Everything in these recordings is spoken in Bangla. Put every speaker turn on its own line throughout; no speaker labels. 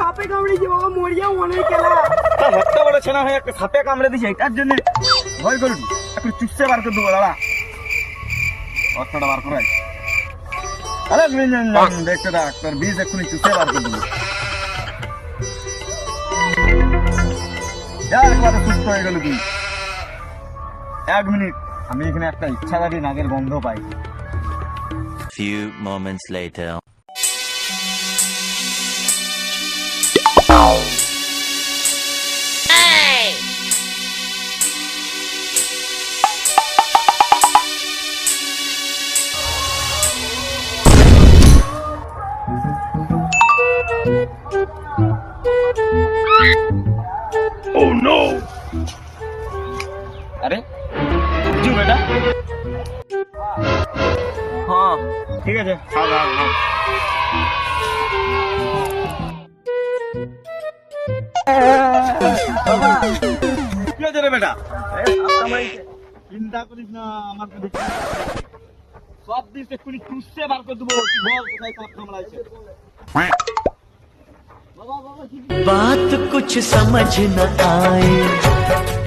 সাপে কামড়েছি বাবা মরিয়া মনে খেলা
তা বড় ছেনা হয়ে একটা সাপে কামড়ে দিছে এটার জন্য ভয় করবি একটু চুপসে বার করে দেবো দাঁড়া। অর্থটা বার করাই আরে নে, নে, নে, দেখতে থাক তোর বীজ এক্ষুনি চুপসে বার করে দেবো। যা একবারে সুস্থ হয়ে গেল তুই। এক মিনিট আমি এখানে একটা ইচ্ছা ইচ্ছাধারী নাগের গন্ধ পাই।
Few moments later.
আরে বুঝু বেটা। হ্যাঁ। ঠিক আছে খাও খাও খাও। কি হয়েছে রে বেটা? চিন্তা করিস না আমার সব দিস এক্ষুনি বার করে দেবো। বল কোথায় সাপ কামড়াইছে?
बात कुछ समझ न आए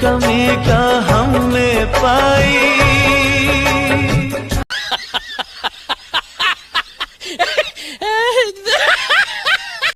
कमी का हमने पाई।